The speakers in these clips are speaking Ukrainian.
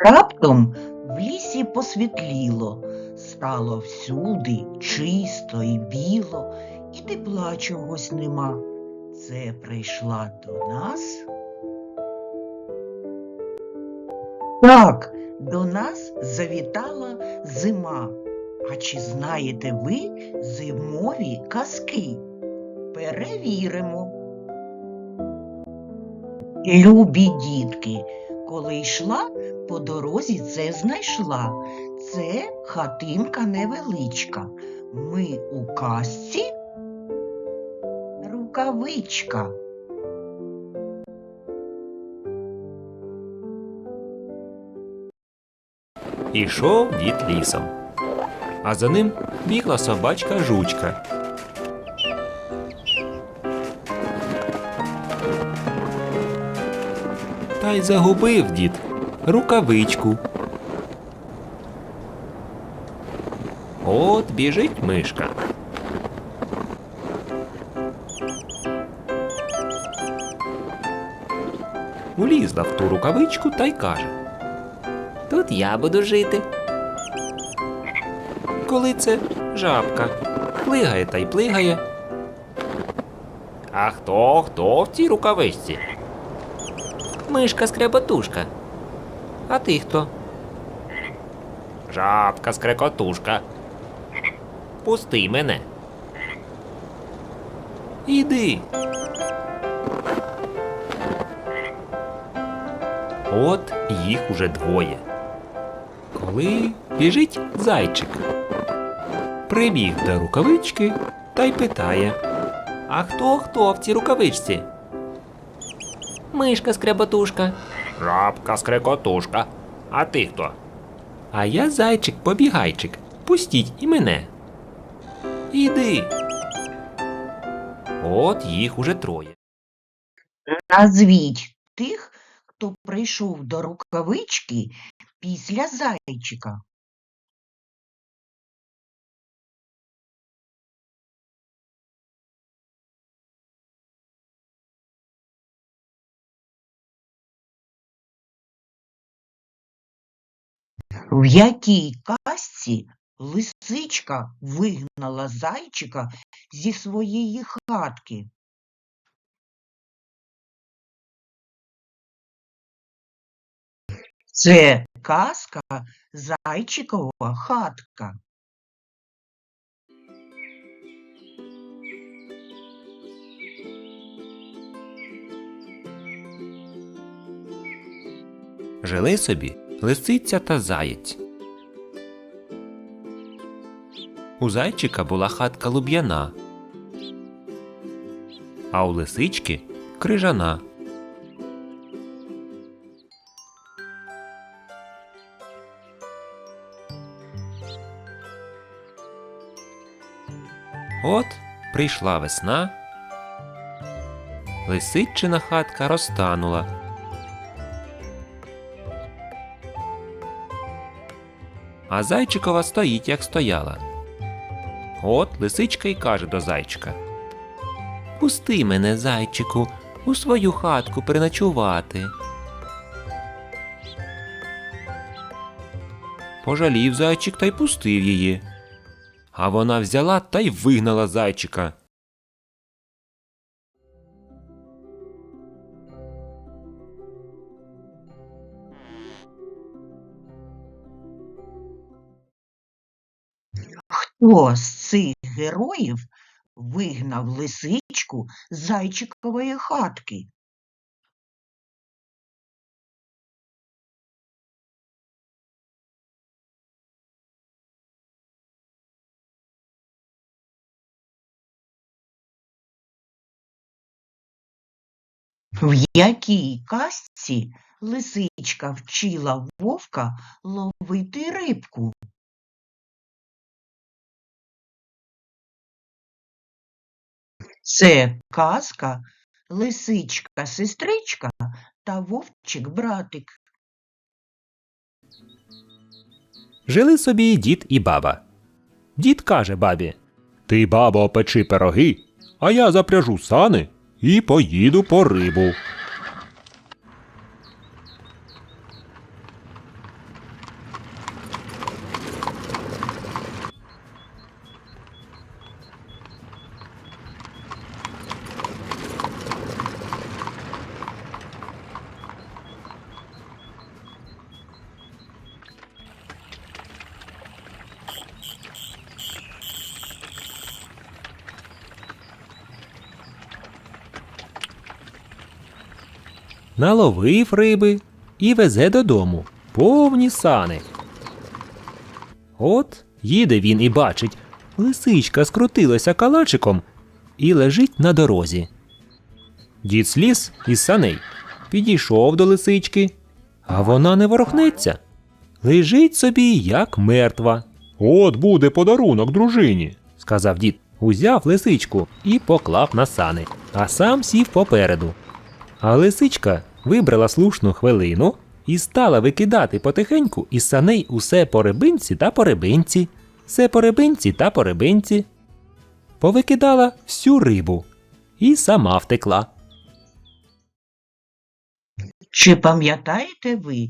Раптом в лісі посвітліло, стало всюди чисто і біло, і тепла чогось нема. Це прийшла до нас. Так, до нас завітала зима. А чи знаєте ви зимові казки? Перевіримо. Любі дітки, коли йшла, по дорозі це знайшла. Це хатинка невеличка. Ми у казці рукавичка. Ішов дід лісом, а за ним бігла собачка жучка. Та й загубив дід рукавичку. От біжить мишка. Улізла в ту рукавичку та й каже. Тут я буду жити. Коли це жабка плигає та й плигає. А хто хто в цій рукавичці? Мишка скрепотушка. А ти хто? Жабка скрекотушка. Пусти мене. Іди. От їх уже двоє. Коли біжить зайчик. Прибіг до рукавички та й питає: А хто хто в цій рукавичці? Мишка скребатушка. Жабка скрекотушка. А ти хто? А я зайчик побігайчик. Пустіть і мене. Іди. От їх уже троє. Назвіть тих, хто прийшов до рукавички після зайчика. В якій казці лисичка вигнала зайчика зі своєї хатки? Це казка Зайчикова хатка. Жили собі лисиця та заєць. У зайчика була хатка луб'яна, а у лисички крижана. От прийшла весна, лисичина хатка розтанула. А зайчикова стоїть, як стояла. От лисичка й каже до зайчика: Пусти мене, зайчику, у свою хатку переночувати. Пожалів зайчик та й пустив її. А вона взяла та й вигнала зайчика. Хто з цих героїв вигнав лисичку з зайчикової хатки? В якій казці лисичка вчила вовка ловити рибку? Це казка Лисичка сестричка та вовчик братик. Жили собі дід і баба. Дід каже бабі: Ти, бабо, печи пироги, а я запряжу сани і поїду по рибу. Наловив риби і везе додому повні сани. От їде він і бачить, лисичка скрутилася калачиком і лежить на дорозі. Дід сліз із саней, підійшов до лисички, а вона не ворохнеться. Лежить собі, як мертва. От буде подарунок дружині, сказав дід. Узяв лисичку і поклав на сани, а сам сів попереду. А лисичка вибрала слушну хвилину і стала викидати потихеньку із саней усе по рибинці та по рибинці, все по рибинці та по рибинці. Повикидала всю рибу і сама втекла. Чи пам'ятаєте ви,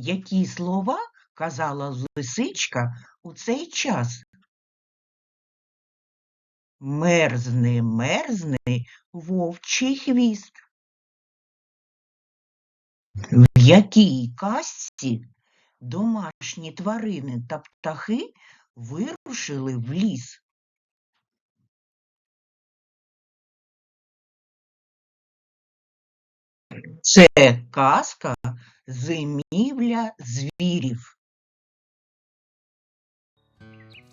які слова казала лисичка у цей час? Мерзне, мерзне вовчий хвіст. В якій казці домашні тварини та птахи вирушили в ліс? Це казка зимівля звірів.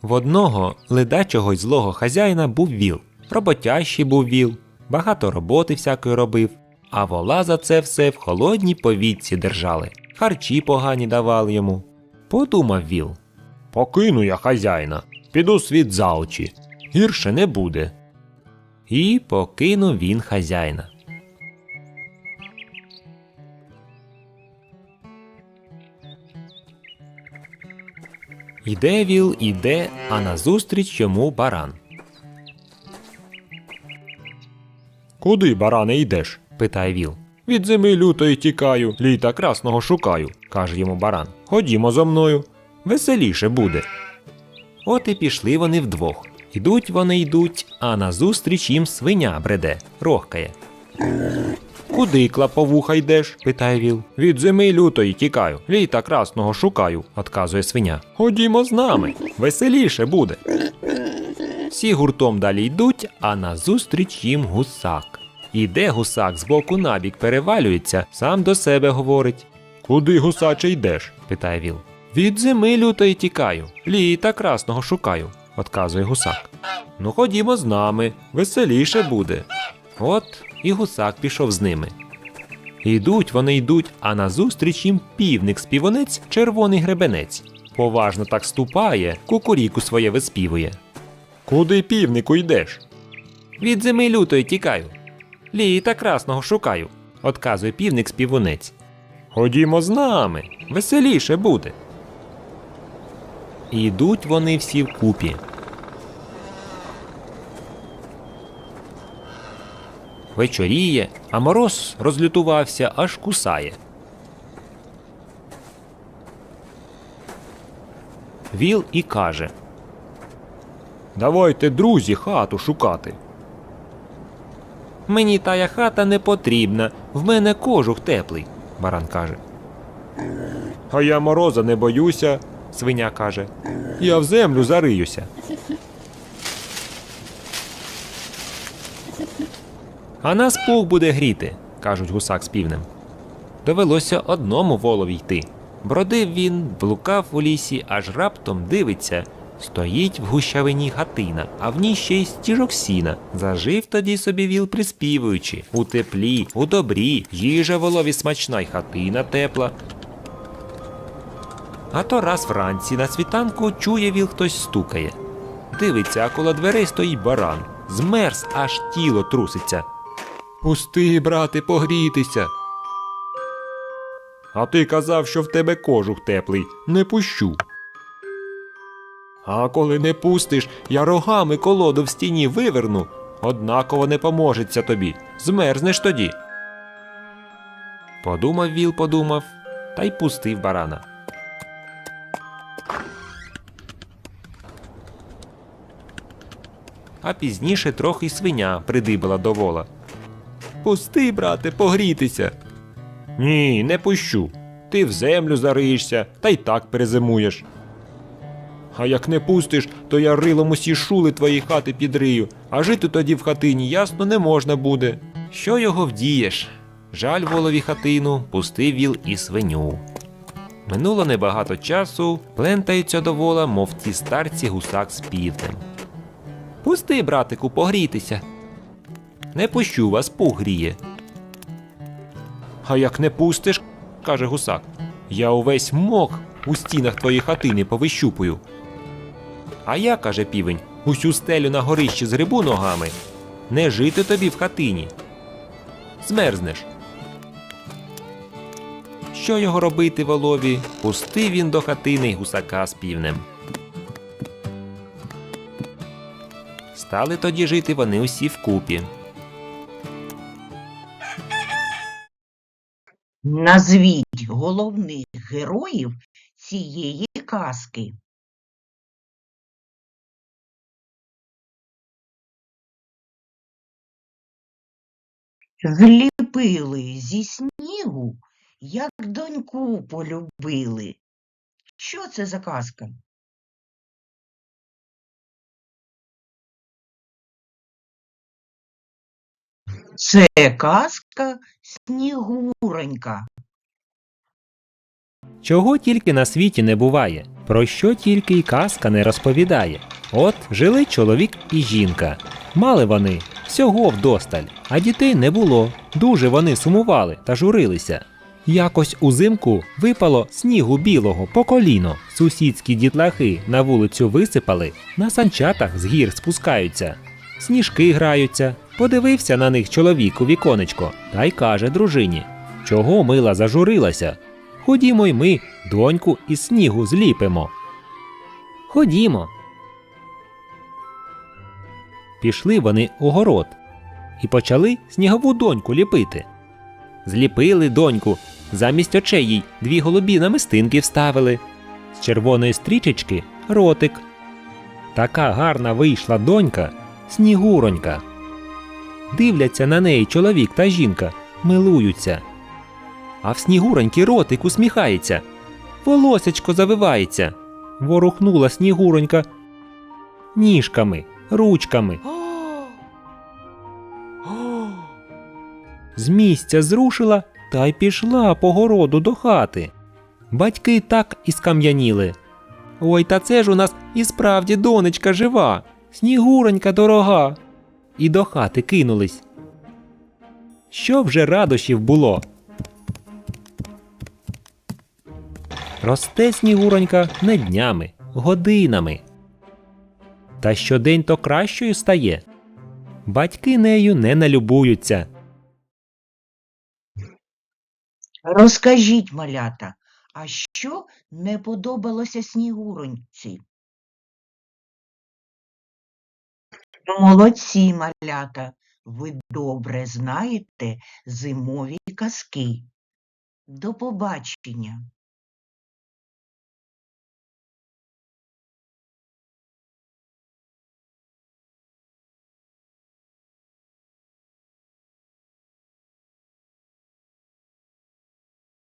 В одного ледачого й злого хазяїна був віл. Роботящий був віл, багато роботи всякої робив, а вола за це все в холодній повітці держали, харчі погані давали йому. Подумав віл. Покину я хазяїна, піду світ за очі. Гірше не буде. І покинув він хазяїна. Іде віл, іде, а назустріч йому баран. Куди, баране, йдеш? Питає віл. Від зими лютої тікаю, літа красного шукаю, каже йому баран. Ходімо зо мною. Веселіше буде. От і пішли вони вдвох. Ідуть вони йдуть, а назустріч їм свиня бреде, рохкає. Куди клаповуха йдеш? питає віл. Від зими лютої тікаю, літа красного шукаю, отказує свиня. Ходімо з нами, веселіше буде. Всі гуртом далі йдуть, а назустріч їм гусак. Іде гусак з боку набік перевалюється, сам до себе говорить. Куди гусаче йдеш? питає віл. Від зими лютої тікаю, літа красного шукаю, отказує гусак. Ну ходімо з нами, веселіше буде. От і гусак пішов з ними. Йдуть вони йдуть, а назустріч їм півник співонець червоний гребенець. Поважно так ступає, кукуріку своє виспівує. Куди півнику йдеш? Від зими лютої тікаю. Літа красного шукаю, отказує півник співунець. Ходімо з нами, веселіше буде. І йдуть вони всі вкупі. Вечоріє, а мороз розлютувався, аж кусає. Віл і каже Давайте, друзі, хату шукати. Мені тая хата не потрібна, в мене кожух теплий, баран каже. А я мороза не боюся, свиня каже. Я в землю зариюся. А нас пух буде гріти, кажуть гусак з півнем. Довелося одному волові йти. Бродив він, блукав у лісі, аж раптом дивиться. Стоїть в гущавині хатина, а в ній ще й стіжок сіна. Зажив тоді собі віл приспівуючи. У теплі, у добрі, їжа волові смачна й хатина тепла. А то раз вранці на світанку чує віл хтось стукає. Дивиться, а коло дверей стоїть баран. Змерз, аж тіло труситься. Пусти, брате, погрітися. А ти казав, що в тебе кожух теплий, не пущу. А коли не пустиш, я рогами колоду в стіні виверну, однаково не поможеться тобі. Змерзнеш тоді. Подумав віл, подумав, та й пустив барана. А пізніше трохи свиня придибала до вола. Пусти, брате, погрітися. Ні, не пущу. Ти в землю зариєшся та й так перезимуєш. А як не пустиш, то я рилом усі шули твої хати підрию, а жити тоді в хатині ясно не можна буде. Що його вдієш? Жаль волові хатину, пустив віл і свиню. Минуло небагато часу, плентаються до вола, мов ті старці гусак з півнем. Пусти, братику, погрітися. Не пущу вас, пух гріє. А як не пустиш, каже гусак, я увесь мох у стінах твоєї хатини повищупую. А я, каже півень, усю стелю на горищі згребу ногами. Не жити тобі в хатині. Змерзнеш. Що його робити волові? Пустив він до хатини гусака з півнем. Стали тоді жити вони усі вкупі. Назвіть головних героїв цієї казки. Зліпили зі снігу, як доньку полюбили. Що це за казка? Це казка Снігуронька. Чого тільки на світі не буває, про що тільки й казка не розповідає. От жили чоловік і жінка. Мали вони всього вдосталь, а дітей не було. Дуже вони сумували та журилися. Якось узимку випало снігу білого по коліно. Сусідські дітлахи на вулицю висипали, на санчатах з гір спускаються. Сніжки граються. Подивився на них чоловік у віконечко та й каже дружині: Чого мила зажурилася? Ходімо й ми, доньку із снігу зліпимо. Ходімо. Пішли вони у город і почали снігову доньку ліпити. Зліпили доньку, замість очей їй дві голубі намистинки вставили, з червоної стрічечки ротик. Така гарна вийшла донька, снігуронька. Дивляться на неї чоловік та жінка, милуються. А в снігуроньки ротик усміхається, волосечко завивається. Ворухнула снігуронька ніжками, ручками. З місця зрушила та й пішла по городу до хати. Батьки так і скам'яніли. Ой, та це ж у нас і справді донечка жива, снігуронька дорога. І до хати кинулись. Що вже радощів було? Росте снігуронька не днями, годинами. Та щодень то кращою стає. Батьки нею не налюбуються. Розкажіть, малята, а що не подобалося Снігуроньці? Молодці, малята, ви добре знаєте зимові казки. До побачення.